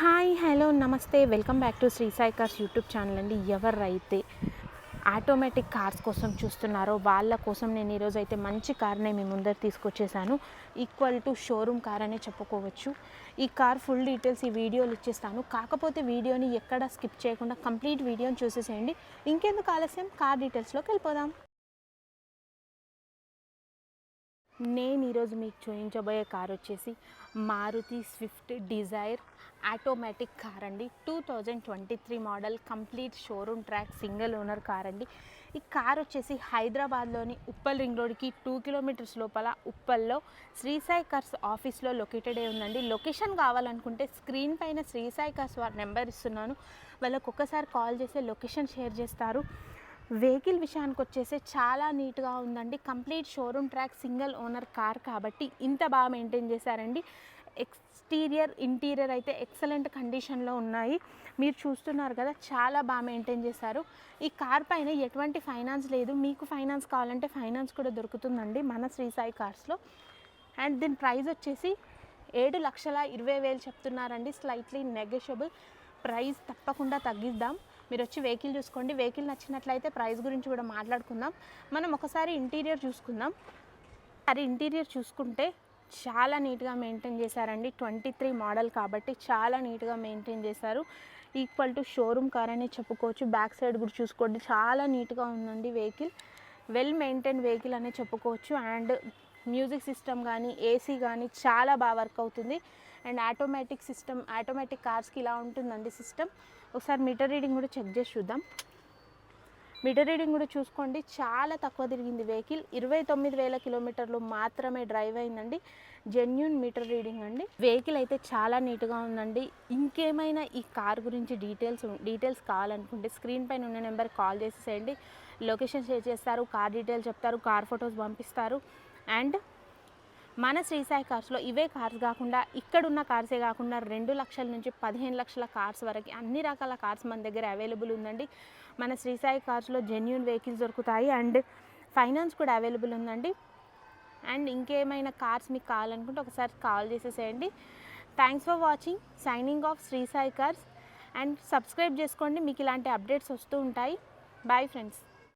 Hi hello నమస్తే. Welcome back to Sri Sai cars YouTube channel అండి. ఎవరైతే automatic cars కోసం చూస్తున్నారో వాళ్ళ కోసం నేను ఈరోజు అయితే మంచి కార్నే మీ ముందర తీసుకొచ్చేసాను. ఈక్వల్ టు షోరూమ్ కార్ అనే చెప్పుకోవచ్చు. ఈ కార్ ఫుల్ డీటెయిల్స్ ఈ వీడియోలు ఇచ్చేస్తాను. కాకపోతే వీడియోని ఎక్కడ స్కిప్ చేయకుండా కంప్లీట్ వీడియోని చూసేసేయండి. ఇంకెందుకు ఆలస్యం? కార్ డీటెయిల్స్లోకి వెళ్ళిపోదాం. నేను ఈరోజు మీకు చూపించబోయే కార్ వచ్చేసి Maruti Swift Dzire automatic car అండి. Two thousand twenty three model complete showroom track single owner car అండి. ఈ కార్ వచ్చేసి హైదరాబాద్లోని ఉప్పల్ రింగ్ రోడ్కి టూ కిలోమీటర్స్ లోపల ఉప్పల్లో శ్రీసాయి కార్స్ ఆఫీస్లో లొకేటెడ్ అయి ఉందండి. లొకేషన్ కావాలనుకుంటే స్క్రీన్ పైన శ్రీసాయి కార్స్ వారి నెంబర్ ఇస్తున్నాను. వాళ్ళకు ఒక్కసారి కాల్ చేసే లొకేషన్ షేర్ చేస్తారు. వెహికల్ విషయానికి వచ్చేసి చాలా నీట్గా ఉందండి. Complete showroom track single owner car కాబట్టి ఇంత బాగా మెయింటైన్ చేశారండి. ఎక్స్టీరియర్ ఇంటీరియర్ అయితే ఎక్సలెంట్ కండిషన్లో ఉన్నాయి. మీరు చూస్తున్నారు కదా చాలా బాగా మెయింటైన్ చేశారు. ఈ కార్ పైన ఎటువంటి ఫైనాన్స్ లేదు. మీకు ఫైనాన్స్ కావాలంటే ఫైనాన్స్ కూడా దొరుకుతుందండి మన శ్రీ సాయి కార్స్లో. అండ్ దీని ప్రైస్ వచ్చేసి ఏడు లక్షల ఇరవై వేలు చెప్తున్నారండి. Slightly negotiable. ప్రైస్ తప్పకుండా తగ్గిద్దాం. మీరు వచ్చి వెహికల్ చూసుకోండి. వెహికల్ నచ్చినట్లయితే ప్రైస్ గురించి కూడా మాట్లాడుకుందాం. మనం ఒకసారి ఇంటీరియర్ చూసుకుందాం. అది ఇంటీరియర్ చూసుకుంటే చాలా నీట్గా మెయింటైన్ చేశారండి. ట్వంటీ త్రీ మోడల్ కాబట్టి చాలా నీట్గా మెయింటైన్ చేశారు. ఈక్వల్ టు షోరూమ్ కార్ అని చెప్పుకోవచ్చు. బ్యాక్ సైడ్ కూడా చూసుకోండి. చాలా నీట్గా ఉందండి వెహికల్. వెల్ మెయింటైన్ వెహికల్ అనే చెప్పుకోవచ్చు. అండ్ మ్యూజిక్ సిస్టమ్ కానీ ఏసీ కానీ చాలా బాగా వర్క్ అవుతుంది. అండ్ ఆటోమేటిక్ సిస్టమ్ ఆటోమేటిక్ కార్స్కి ఇలా ఉంటుందండి సిస్టమ్. ఒకసారి మీటర్ రీడింగ్ కూడా చెక్ చేసి చూద్దాం. మీటర్ రీడింగ్ కూడా చూసుకోండి. చాలా తక్కువ తిరిగింది వెహికల్. ఇరవై తొమ్మిది వేల కిలోమీటర్లు మాత్రమే డ్రైవ్ అయిందండి. జెన్యున్ మీటర్ రీడింగ్ అండి. వెహికల్ అయితే చాలా నీట్గా ఉందండి. ఇంకేమైనా ఈ కార్ గురించి డీటెయిల్స్ డీటెయిల్స్ కావాలనుకుంటే స్క్రీన్ పైన ఉన్న నెంబర్ కాల్ చేసేసేయండి. లొకేషన్ షేర్ చేస్తారు కార్ డీటెయిల్స్ చెప్తారు కార్ ఫొటోస్ పంపిస్తారు. అండ్ మన శ్రీసాయి కార్స్లో ఇవే కార్స్ కాకుండా ఇక్కడున్న కార్సే కాకుండా రెండు లక్షల నుంచి పదిహేను లక్షల కార్స్ వరకు అన్ని రకాల కార్స్ మన దగ్గర అవైలబుల్ ఉందండి. మన శ్రీసాయి కార్స్లో జెన్యున్ వెహికల్స్ దొరుకుతాయి అండ్ ఫైనాన్స్ కూడా అవైలబుల్ ఉందండి. అండ్ ఇంకేమైనా కార్స్ మీకు కావాలనుకుంటే ఒకసారి కాల్ చేసేసేయండి. Thanks for watching signing off Sri Sai cars. And subscribe చేసుకోండి. మీకు ఇలాంటి అప్డేట్స్ వస్తూ ఉంటాయి. Bye friends